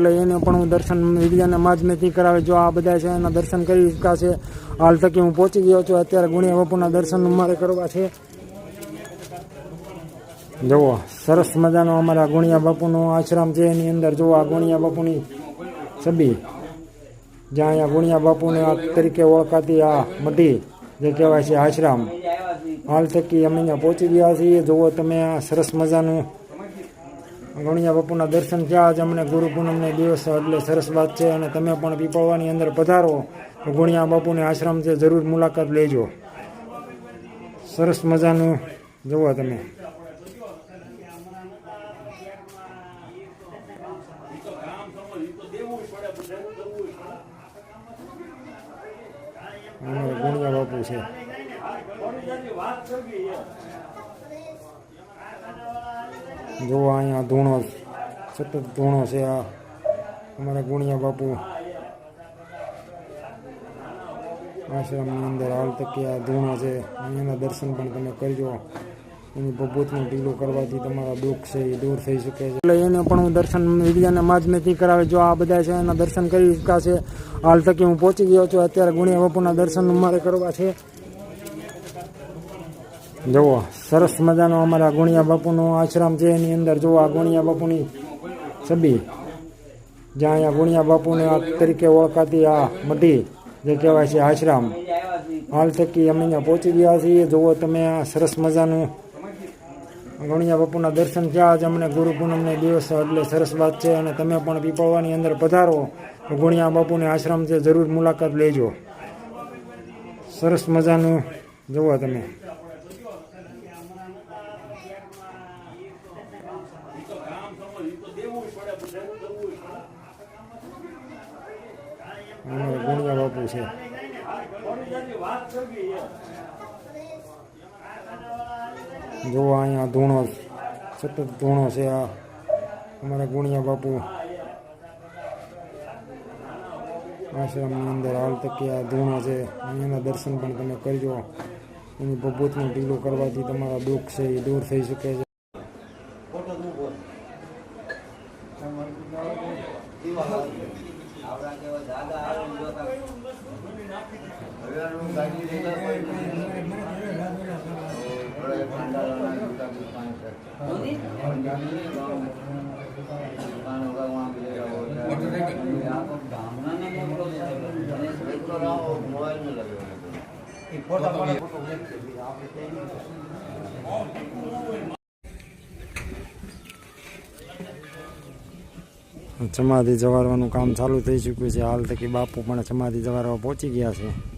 એટલે પણ હું દર્શન વિડીયાના નથી કરાવે. જો આ બધા છે એના દર્શન કરી શકાશે હાલ તકી હું પહોંચી ગયો છું. અત્યારે ગુણિયા બાપુના દર્શન મારે કરવા છે. જુઓ, સરસ મજાનો અમારા ગુણિયા બાપુનો આશ્રમ છે એની અંદર. જુઓ આ ગુણિયા બાપુની છબી. જ્યાં અહીંયા ગુણિયા બાપુને આ તરીકે ઓળખાતી આ મઢી જે કહેવાય છે આશ્રમ. હાલ તકી અમે અહીંયા પહોંચી ગયા છીએ. જુઓ તમે આ સરસ મજાનું ગણિયા બાપુના દર્શન થયા આજે અમને ગુરુ પૂનમને દિવસ એટલે સરસ વાત છે અને તમે પણ પીપળવાની અંદર પધારો તો ગુણિયા બાપુને આશ્રમ છે, જરૂર મુલાકાત લેજો. સરસ મજાનું જોવા તમે. ગુણિયા બાપુ છે. જુઓ અહીંયા ધૂણો સતત ધૂણો છે આ. અમારા ગુણિયા બાપુ આશ્રમની અંદર હાલ તકી આ ધૂણો છે. અહીંયાના દર્શન પણ તમે કરજો. એની ભભૂતનું ઢીલું કરવાથી તમારા દુઃખ છે એ દૂર થઈ શકે છે. એટલે એને પણ હું દર્શન વિદ્યાને માજ નથી કરાવે. જો આ બધા છે એના દર્શન કરી શકાશે. હાલ તકી હું પહોંચી ગયો છું. અત્યારે ગુણિયા બાપુના દર્શન મારે કરવા છે. જુઓ, સરસ મજાનો અમારા ગુણિયા બાપુનો આશ્રમ છે, એની અંદર જુઓ આ ગુણિયા બાપુની છબી. જ્યાં અહીંયા ગુણિયા બાપુને આ તરીકે ઓળખાતી આ મઢી જે કહેવાય છે આશ્રમ. હાલ થકી અમે અહીંયા પહોંચી ગયા છીએ. જુઓ તમે આ સરસ મજાનું ગુણિયા બાપુના દર્શન થયા. આજે અમને ગુરુ પૂનમને દિવસ એટલે સરસ વાત છે. અને તમે પણ પીપળવાની અંદર પધારો. ગુણિયા બાપુને આશ્રમ છે, જરૂર મુલાકાત લેજો. સરસ મજાનું જુઓ તમે અમારા ગુણિયા છે. જુઓ અહીંયા ધૂણો, સતત ધૂણો છે આ અમારા ગુણિયા બાપુ. આશ્રમની અંદર હાલ તકે આ ધૂણો છે. અહીંયાના દર્શન પણ તમે કરજો. એની ભભૂતનું ઢીલું કરવાથી તમારા દુઃખ છે એ દૂર થઈ શકે છે. સમાધિ જવારવાનું કામ ચાલુ થઈ ચૂક્યું છે. હાલ તકી બાપુ પણ સમાધિ જવારવા પહોંચી ગયા છે.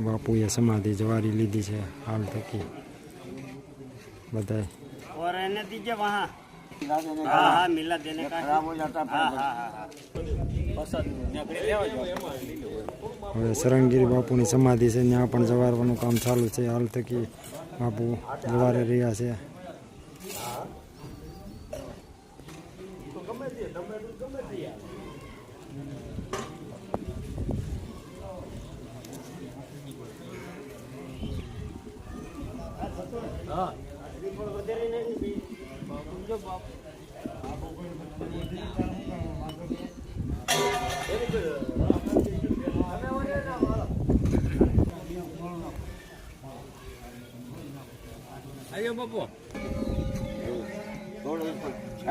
બાપુએ સમાધિ જવારી લીધી છે હાલ થકી બધાય और रहने दीजिए वहाँ हाँ हाँ मिला देने का खराब हो जाता हाँ हाँ हाँ हाँ હવે સરંગીરી બાપુની સમાધિ છે ત્યાં પણ જવારવાનું કામ ચાલુ છે હાલ થકી બાપુ જવારે રહ્યા છે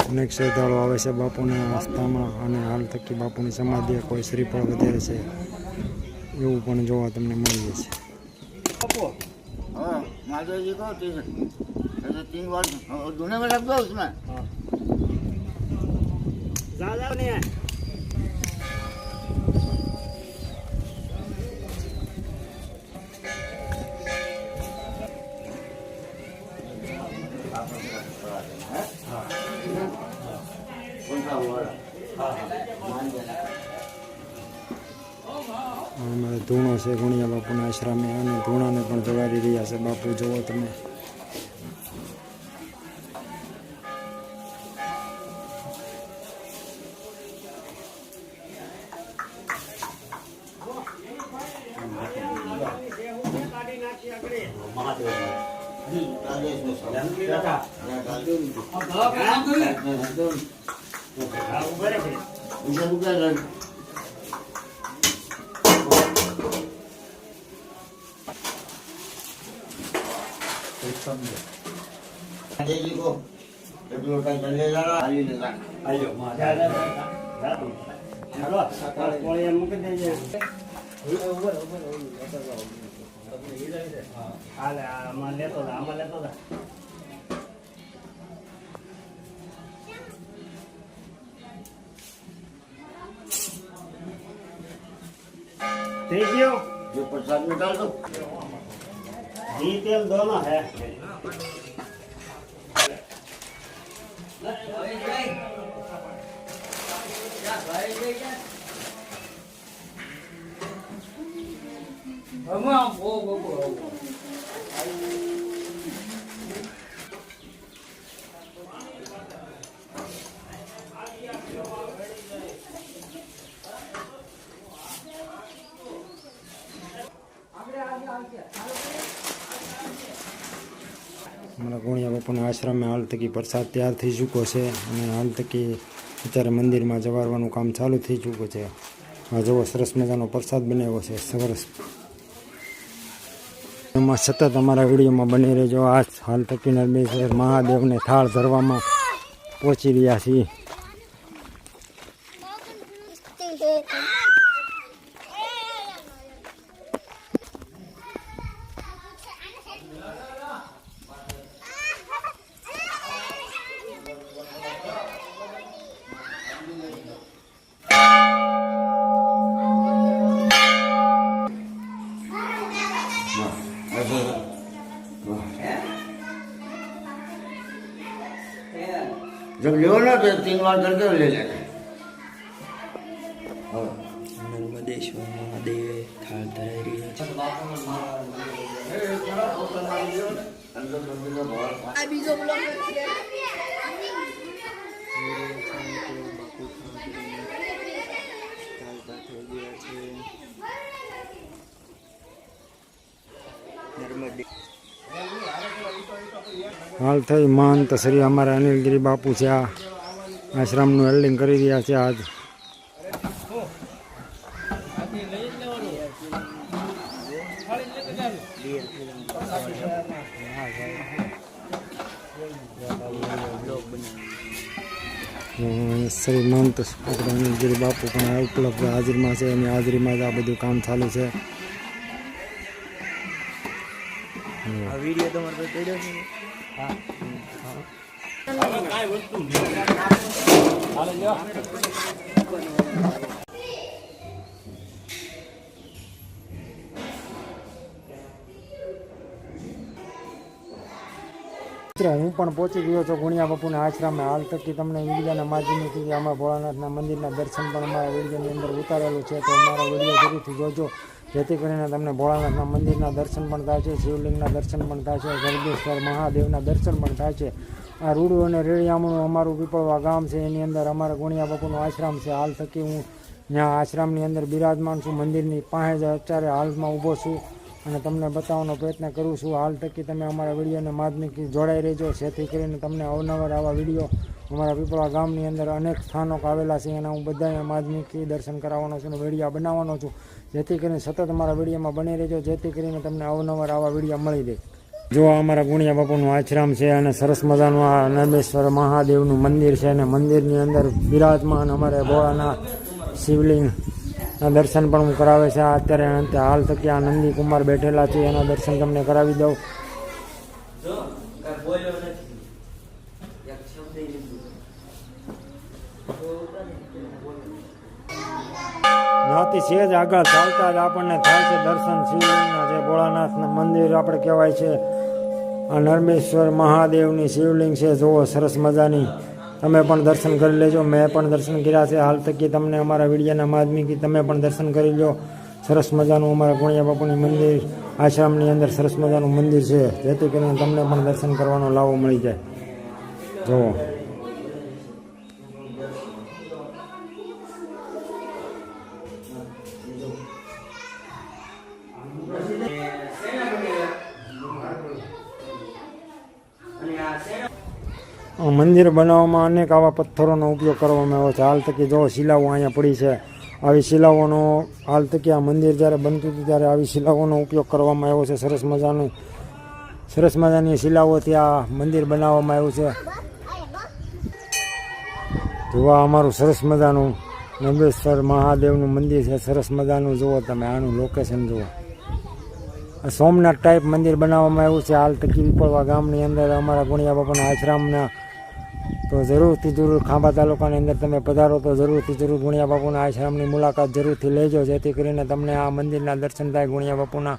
અનેક શ્રદ્ધાળુ આવે છે બાપુના આસ્થામાં અને હાલ થકી બાપુની સમાધિ કોઈ શ્રીફળ વધારે છે. એવું પણ જોવા તમને મળી જશે हाँ माधव जी को तीन तीन बार धुने में रख दो उसमें ज़्यादा नहीं है कौन सा हुआ हाँ हाँ ધૂણો છે ગુણિયા બાપુના આશ્રમે અને ધૂણાને પણ જવારી રહ્યા છે. બાપુ જુઓ તમે. સમજો દેજી કો એટલો કઈ જલ્લે જરા આવી ને રાખ આયો માં ચાલો સકાળે કોળી મૂકી દેજે ઉપર હાલે આમાં લેતો હતા આમાં લેતો હતા થઈ ગયો? જો પ્રસાદ નીકાળો घी तेल दोनों है અમારા ગુણિયા બાપુના આશ્રમે હાલ તકી પ્રસાદ તૈયાર થઈ ચૂક્યો છે અને હાલ તકી અત્યારે મંદિરમાં જવારવાનું કામ ચાલુ થઈ ચૂક્યું છે. આ જેવો સરસ મજાનો પ્રસાદ બનાવ્યો છે. સરસ. એમાં સતત અમારા વિડીયોમાં બની રહેજો. આ હાલ તકી નર્મેશ્વર મહાદેવને થાળ ધરવામાં પહોંચી રહ્યા છીએ. जब लो ना तो तीन बार करके ले लेना हाँ। નર્મદેશ્વર મહાદેવ થાળ ધરાઈ રહ્યા છે अंदर मंदिर में बहुत નર્મદે હાલ થઈ મહંત શ્રી અમારા અનિલગીરી બાપુ છે આ. આશ્રમનું હેલ્ડિંગ કરી રહ્યા છે આજ. શ્રી મહંત અનિલગીરી બાપુ પણ ઉપલબ્ધ હાજરીમાં છે એની હાજરીમાં જ આ બધું કામ ચાલુ છે. વીડિયો તમારે કર્યો છે. હું પણ પહોંચી ગયો છું ગુણિયા બાપુના આશ્રમે. હાલ તકી તમને ઇન્ડિયાના માધ્યમથી અમારા ભોળાનાથના મંદિરના દર્શન પણ અમારા વિડીયોની અંદર ઉતારેલું છે, તો અમારા વીડિયો જરૂરથી જોજો. જેથી કરીને તમને ભોળાનાથના મંદિરના દર્શન પણ થાય છે, શિવલિંગના દર્શન પણ થાય છે ગરગેશ્વર મહાદેવના દર્શન પણ થાય છે. આ રૂડું અને રેડિયામણું અમારું પીપળવા ગામ છે, એની અંદર અમારા ગુણિયા બાપુનો આશ્રમ છે. હાલ થકી હું ત્યાં આશ્રમની અંદર બિરાજમાન છું, મંદિરની પાસે જ અત્યારે હાલમાં ઊભો છું અને તમને બતાવવાનો પ્રયત્ન કરું છું. હાલ તકી તમે અમારા વિડીયોને માધ્યમથી જોડાઈ રહેજો, જેથી કરીને તમને અવનવર આવા વીડિયો અમારા પીપળા ગામની અંદર અનેક સ્થાનો આવેલા છે એના હું બધાને માધ્યમિકથી દર્શન કરાવવાનો છું અને વીડિયો બનાવવાનો છું. જેથી કરીને સતત અમારા વિડીયોમાં બની રહેજો, જેથી કરીને તમને અવનવર આવા વીડિયો મળી રહે. જો આ અમારા ગુણિયા બાપુનું આશ્રમ છે અને સરસ મજાનું આ નંદેશ્વર મહાદેવનું મંદિર છે અને મંદિરની અંદર બિરાજમાન અમારે ભોળાના શિવલિંગ દર્શન પણ હું કરાવે છે. અત્યારે અંતે હાલ તકે આ નંદી કુમાર બેઠેલા છે. એના દર્શન તમને કરાવી દઉં જો કાંઈ બોલ્યો નથી એક શબ્દ ય નથી બોલ્યો. તો ત્યાંથી જ આગળ ચાલતા જ આપણને થાય છે દર્શન. શિવલિંગના જે ભોળાનાથના મંદિર આપણે કહેવાય છે, આ નર્મેશ્વર મહાદેવની શિવલિંગ છે, જુઓ સરસ મજાની. તમે પણ દર્શન કરી લેજો. મેં પણ દર્શન કર્યા છે. હાલ તકી તમને અમારા વિડિયાના માધ્યમથી તમે પણ દર્શન કરી લો સરસ મજાનું અમારા ગુણિયા બાપુની મંદિર, આશ્રમની અંદર સરસ મજાનું મંદિર છે. જેથી કરીને તમને પણ દર્શન કરવાનો લાવો મળી જાય. જુઓ. મંદિર બનાવવામાં અનેક આવા પથ્થરોનો ઉપયોગ કરવામાં આવ્યો છે. હાલ તકી જો શિલાઓ અહીંયા પડી છે, આવી શિલાઓનો હાલ તકી આ મંદિર જ્યારે બનતું હતું ત્યારે આવી શિલાઓનો ઉપયોગ કરવામાં આવ્યો છે. સરસ મજાનું, સરસ મજાની શિલાઓથી આ મંદિર બનાવવામાં આવ્યું છે. જોવા અમારું સરસ મજાનું નંદેશ્વર મહાદેવનું મંદિર છે. સરસ મજાનું જુઓ તમે, આનું લોકેશન જુઓ. સોમનાથ ટાઈપ મંદિર બનાવવામાં આવ્યું છે. હાલ તકી પીપળવા ગામની અંદર અમારા ગુણિયા બાપાના આશ્રમના તો જરૂરથી જરૂર ખાંભા તાલુકાની અંદર તમે પધારો તો જરૂરથી જરૂર ગુણિયા બાપુના આશ્રમની મુલાકાત જરૂરથી લેજો, જેથી કરીને તમને આ મંદિરના દર્શન થાય ગુણિયા બાપુના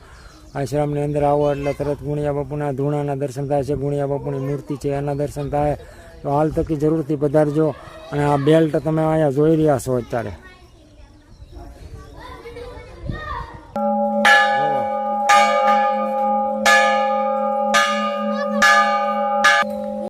આશ્રમની અંદર આવો એટલે તરત ગુણિયા બાપુના ધૂણાના દર્શન થાય છે ગુણિયા બાપુની મૂર્તિ છે, એના દર્શન થાય. તો હાલ તકી જરૂરથી પધારજો અને આ બેલ્ટ તમે અહીંયા જોઈ રહ્યા છો અત્યારે.